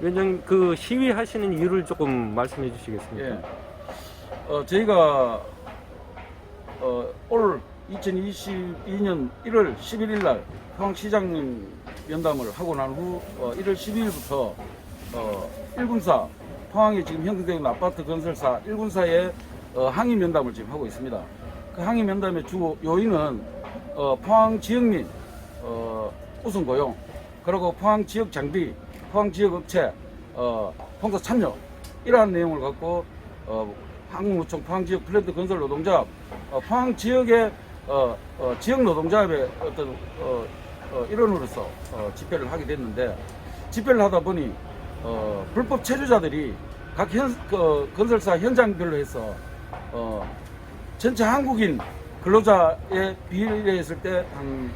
위원장님 그 시위하시는 이유를 조금 말씀해 주시겠습니까? 예. 어, 저희가 어, 올 2022년 1월 11일 날 포항시장님 면담을 하고 난 후 어, 1월 12일부터 어, 1군사 포항에 지금 있는 아파트 건설사 1군사에 어, 항의 면담을 지금 하고 있습니다. 그 항의 면담의 주 요인은 어, 포항 지역민 어, 우선 고용 그리고 포항 지역 장비, 포항 지역 업체 어, 봉사 참여. 이러한 내용을 갖고 어, 한국노총 포항 지역 플랜트 건설 노동조합 어, 포항 지역의 어, 어, 지역 노동조합의 어떤 어, 어, 일원으로서 어, 집회를 하게 됐는데 집회를 하다 보니 어, 불법 체류자들이 각 현, 그, 건설사 현장별로 해서 어, 전체 한국인 근로자의 비례했을 때 한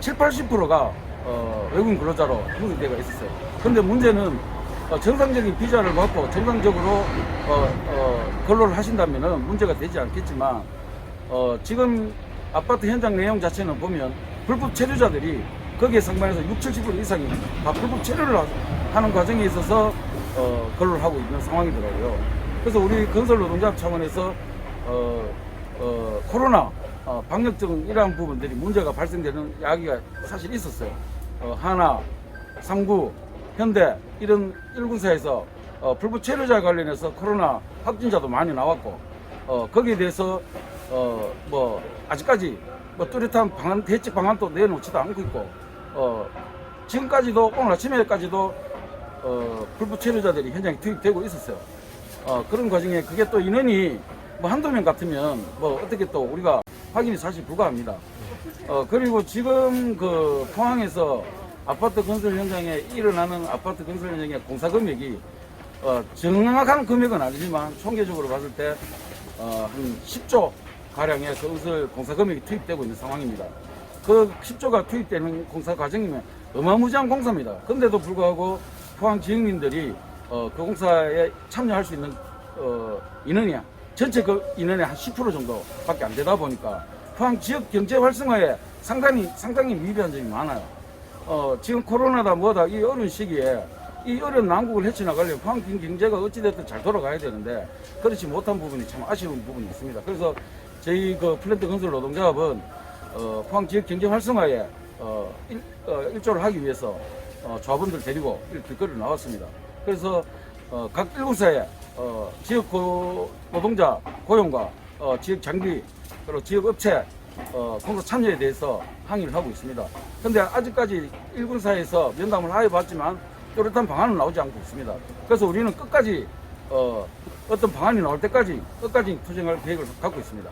7, 80%가 어, 외국인 근로자로 형성되어 있었어요. 근데 문제는 어, 정상적인 비자를 받고 정상적으로 어, 어, 근로를 하신다면 문제가 되지 않겠지만 어, 지금 아파트 현장 내용 자체는 보면 불법 체류자들이 거기에 상반해서 6, 70% 이상이 다 불법 체류를 하- 하는 과정에 있어서 어, 근로를 하고 있는 상황이더라고요. 그래서 우리 건설 노동조합 차원에서 어, 어, 코로나 어, 방역 등 이러한 부분들이 문제가 발생되는 이야기가 사실 있었어요. 어, 하나, 삼구, 현대 이런 일군사에서 어, 불법 체류자 관련해서 코로나 확진자도 많이 나왔고 어, 거기에 대해서 어, 뭐 아직까지 뭐 뚜렷한 방안 대책 방안도 내놓지도 않고 있고 어, 지금까지도 오늘 아침에까지도 어, 불법 체류자들이 현장에 투입되고 있었어요. 어, 그런 과정에 그게 또 인원이 뭐 한두 명 같으면 뭐 어떻게 또 우리가 확인이 사실 불가합니다. 어, 그리고 지금 그 포항에서 아파트 건설 현장에 일어나는 아파트 건설 현장의 공사 금액이 어, 정확한 금액은 아니지만 총계적으로 봤을 때 어, 한 10조 가량의 건설 공사 금액이 투입되고 있는 상황입니다. 그 10조가 투입되는 공사 과정이면 어마무지한 공사입니다. 근데도 불구하고 포항 지역민들이 어, 그 공사에 참여할 수 있는 어, 인원이 전체 그 인원의 한 10% 정도밖에 안 되다 보니까 포항 지역 경제 활성화에 상당히 상당히 미비한 점이 많아요. 어, 지금 코로나다 뭐다 이 어려운 시기에 이 어려운 난국을 헤쳐나가려면 포항 경제가 어찌됐든 잘 돌아가야 되는데 그렇지 못한 부분이 참 아쉬운 부분이 있습니다. 그래서 저희 그 플랜트 건설 노동조합은 어, 포항 지역 경제 활성화에 어, 일, 어, 일조를 하기 위해서 어, 조합원들 데리고 이 길거리를 나왔습니다. 그래서 어, 각 일군사에 어, 지역 고, 노동자 고용과 어, 지역 장비 그리고 지역 업체 어, 공사 참여에 대해서 항의를 하고 있습니다. 근데 아직까지 일군사에서 면담을 하여봤지만 뚜렷한 방안은 나오지 않고 있습니다. 그래서 우리는 끝까지 어, 어떤 방안이 나올 때까지 끝까지 투쟁할 계획을 갖고 있습니다.